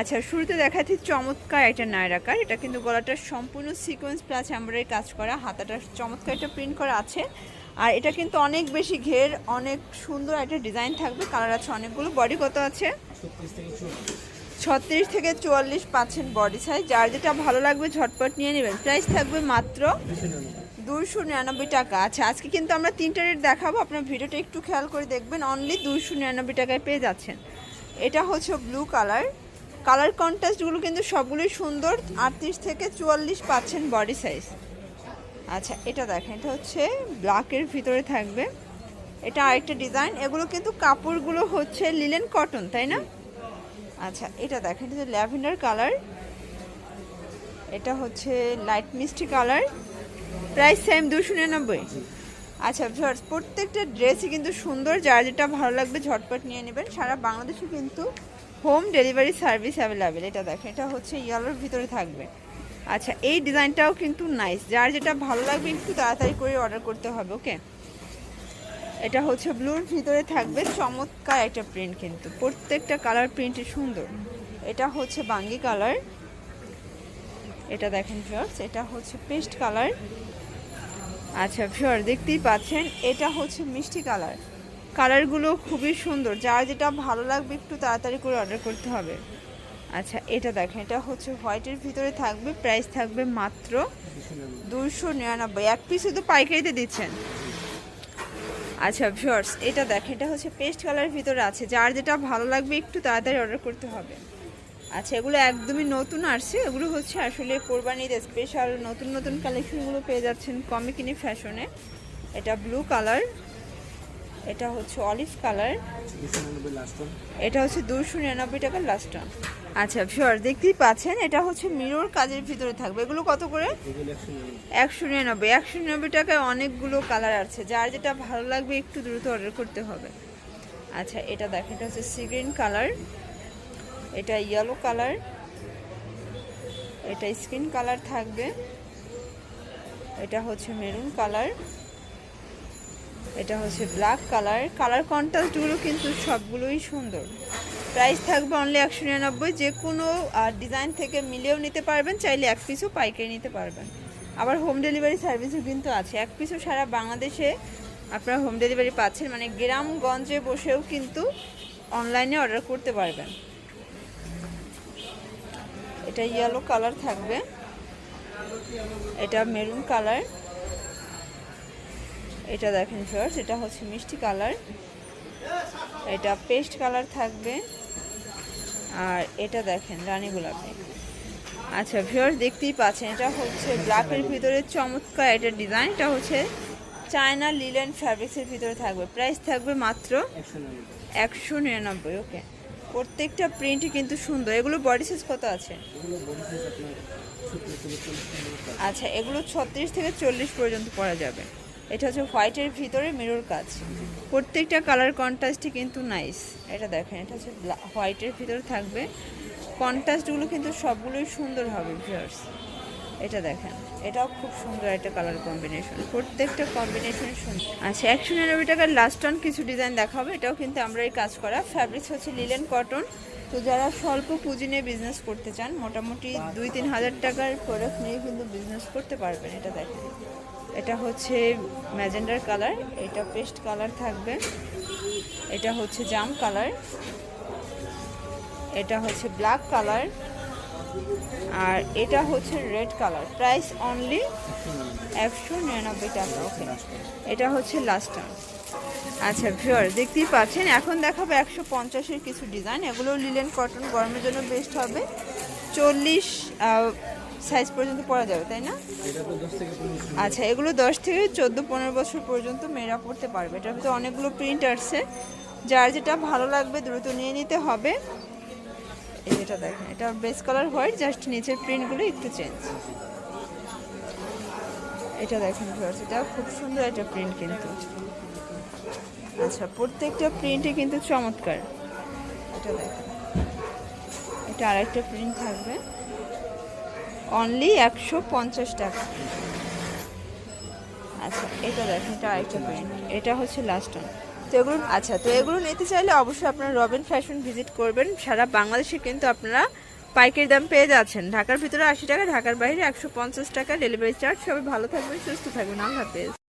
আচ্ছা শুরুতে দেখাচ্ছি চমৎকার একটা নায়রাকার। এটা কিন্তু গলাটা সম্পূর্ণ সিকোয়েন্স প্লাস এমব্রয়ডারি কাজ করা। হাতাটা চমৎকার একটা প্রিন্ট করা আছে। আর এটা কিন্তু অনেক বেশি ঘের, অনেক সুন্দর একটা ডিজাইন থাকবে। কালার আছে অনেকগুলো বডি কত আছে? ছত্রিশ থেকে চুয়াল্লিশ পাচ্ছেন বডি সাইজ যার যেটা ভালো লাগবে ঝটপট নিয়ে নেবেন। প্রাইস থাকবে মাত্র দুশো নিরানব্বই টাকা। আচ্ছা আজকে কিন্তু আমরা তিনটা রেট দেখাবো। আপনার ভিডিওটা একটু খেয়াল করে দেখবেন। অনলি দুশো নিরানব্বই টাকায় পেয়ে যাচ্ছেন। এটা হচ্ছে ব্লু কালার কালার কন্ট্রাস্টগুলো কিন্তু সবগুলোই সুন্দর, আটত্রিশ থেকে চুয়াল্লিশ পাচ্ছেন বডি সাইজ। আচ্ছা এটা দেখেন, এটা হচ্ছে ব্ল্যাকের ভিতরে থাকবে। এটা আরেকটা ডিজাইন, এগুলো কিন্তু কাপড়গুলো হচ্ছে লিলেন কটন তাই না? আচ্ছা এটা দেখেন, এটা ল্যাভেন্ডার কালার। এটা হচ্ছে লাইট মিষ্টি কালার। প্রাইস সেম দুশো নিরানব্বই। আচ্ছা ভিউয়ার্স প্রত্যেকটা ড্রেসই কিন্তু সুন্দর, যার যেটা ভালো লাগবে ঝটপট নিয়ে নেবেন। সারা বাংলাদেশে কিন্তু হোম ডেলিভারি সার্ভিস অ্যাভেলেবেল। এটা দেখেন, এটা হচ্ছে ইয়েলোর ভিতরে থাকবে। আচ্ছা এই ডিজাইনটাও কিন্তু নাইস যার যেটা ভালো লাগবে একটু তাড়াতাড়ি করে অর্ডার করতে হবে ওকে এটা হচ্ছে ব্লুর ভিতরে থাকবে, চমৎকার একটা প্রিন্ট কিন্তু। প্রত্যেকটা কালার প্রিন্টই সুন্দর। এটা হচ্ছে বাঙ্গি কালার এটা দেখেন ভিউয়ার্স এটা হচ্ছে পেস্ট কালার আচ্ছা ভিউয়ার দেখতেই পাচ্ছেন, এটা হচ্ছে মিষ্টি কালার কালারগুলো খুবই সুন্দর। যার যেটা ভালো লাগবে একটু তাড়াতাড়ি করে অর্ডার করতে হবে। আচ্ছা এটা দেখেন, এটা হচ্ছে হোয়াইটের ভিতরে থাকবে প্রাইস থাকবে মাত্র দুশো নিরানব্বই। এক পিস শুধু পাইকারিতে দিচ্ছেন। আচ্ছা ভিউয়ার্স এটা দেখেন, এটা হচ্ছে পেস্ট কালারের ভিতরে আছে। যার যেটা ভালো লাগবে একটু তাড়াতাড়ি অর্ডার করতে হবে। আচ্ছা এগুলো একদমই নতুন আসছে। এগুলো হচ্ছে আসলে কোরবানির স্পেশাল নতুন নতুন কালেকশনগুলো পেয়ে যাচ্ছেন কমে কিনে ফ্যাশনে এটা ব্লু কালার এটা হচ্ছে অলিভ কালার। এটা হচ্ছে দুশো নিরানব্বই টাকার লাস্ট আচ্ছা শিওর দেখতেই পাচ্ছেন, এটা হচ্ছে মিরর কাজের ভিতরে থাকবে। এগুলো কত করে? একশো নিরানব্বই। একশো নিরানব্বই টাকায় অনেকগুলো কালার আছে। যার যেটা ভালো লাগবে, একটু দ্রুত অর্ডার করতে হবে। আচ্ছা এটা দেখেন, এটা হচ্ছে সি গ্রিন কালার। এটা ইয়েলো কালার। এটা স্কিন কালার থাকবে। এটা হচ্ছে মেরুন কালার। এটা হচ্ছে ব্ল্যাক কালার কালার কন্ট্রাস্টগুলো কিন্তু সবগুলোই সুন্দর। প্রাইস থাকবে অনলি একশো নিরানব্বই, যে কোনো ডিজাইন থেকে মিলেও নিতে পারবেন, চাইলে এক পিসও পাইকারি নিতে পারবেন। আবার হোম ডেলিভারি সার্ভিসও কিন্তু আছে। এক পিসও সারা বাংলাদেশে আপনারা হোম ডেলিভারি পাচ্ছেন। মানে গ্রামগঞ্জে বসেও কিন্তু অনলাইনে অর্ডার করতে পারবেন। এটা ইয়েলো কালার থাকবে। এটা মেরুন কালার এটা দেখেন ফার্স্ট এটা হচ্ছে মিষ্টি কালার। এটা পেস্ট কালার থাকবে। আর এটা দেখেন রানী গোলাপি। আচ্ছা ভিউয়ার্স দেখতেই পাচ্ছেন, এটা হচ্ছে ব্ল্যাকের ভিতরে চমৎকার এটা ডিজাইন এটা হচ্ছে চায়না লিলেন ফ্যাব্রিক্সের ভিতরে থাকবে। প্রাইস থাকবে মাত্র একশো নিরানব্বই ওকে প্রত্যেকটা প্রিন্টই কিন্তু সুন্দর। এগুলো বডি সাইজ কত আছে? আচ্ছা এগুলো ছত্রিশ থেকে চল্লিশ পর্যন্ত পরা যাবে। এটা হচ্ছে হোয়াইটের ভিতরে মিরর কাজ। প্রত্যেকটা কালার কন্ট্রাস্টই কিন্তু নাইস এটা দেখেন, এটা হচ্ছে হোয়াইটের ভিতরে থাকবে। কন্ট্রাস্টগুলো কিন্তু সবগুলোই সুন্দর হবে ভিউয়ার্স এটা দেখেন, এটাও খুব সুন্দর একটা কালার কম্বিনেশন প্রত্যেকটা কম্বিনেশন সুন্দর। আচ্ছা একশো নিরানব্বই টাকার লাস্ট অন কিছু ডিজাইন দেখাবো, এটাও কিন্তু আমরা এই কাজ করা। ফ্যাব্রিক্স হচ্ছে লিলেন কটন তো যারা স্বল্প পুঁজি নিয়ে বিজনেস করতে চান, মোটামুটি দুই তিন হাজার টাকার প্রোডাক্ট নিয়ে কিন্তু বিজনেস করতে পারবেন, এটা দেখেন। এটা হচ্ছে ম্যাজেন্ডার কালার এটা পেস্ট কালার থাকবে। এটা হচ্ছে জাম কালার এটা হচ্ছে ব্ল্যাক কালার আর এটা হচ্ছে রেড কালার। প্রাইস অনলি একশো নিরানব্বই টাকা ওকে এটা হচ্ছে লাস্ট আচ্ছা ভিওর দেখতেই পাচ্ছেন, এখন দেখাবো একশো পঞ্চাশের কিছু ডিজাইন এগুলো লিলেন কটন গরমের জন্য বেস্ট হবে। চল্লিশ সাইজ পর্যন্ত পরা যাবে, তাই না? আচ্ছা এগুলো দশ থেকে চোদ্দ, পনেরো বছর পর্যন্ত মেয়েরা পড়তে পারবে। এটার ভিতরে অনেকগুলো প্রিন্ট আসছে। যার যেটা ভালো লাগবে দ্রুত নিয়ে নিতে হবে। এই যেটা দেখেন, এটা বেস কালার হোয়াইট জাস্ট নিচের প্রিন্টগুলো একটু চেঞ্জ এটা দেখেন এটা খুব সুন্দর একটা প্রিন্ট কিন্তু। আচ্ছা প্রত্যেকটা প্রিন্টে কিন্তু চমৎকার। এটা দেখেন, এটা আরেকটা প্রিন্ট থাকবে। অনলি একশো পঞ্চাশ টাকা। আচ্ছা এটা দেখেন, এটা আরেকটা প্রিন্ট এটা হচ্ছে লাস্ট ওয়ান তো এগুলো আচ্ছা তো এগুলো নিতে চাইলে অবশ্যই আপনারা রবিন ফ্যাশন ভিজিট করবেন। সারা বাংলাদেশে কিন্তু আপনারা পাইকারি দাম পেয়ে যাচ্ছেন। ঢাকার ভিতরে আশি টাকা, ঢাকার বাইরে একশো পঞ্চাশ টাকা ডেলিভারি চার্জ সবাই ভালো থাকবেন, সুস্থ থাকবেন। আল্লাহ হাফেজ।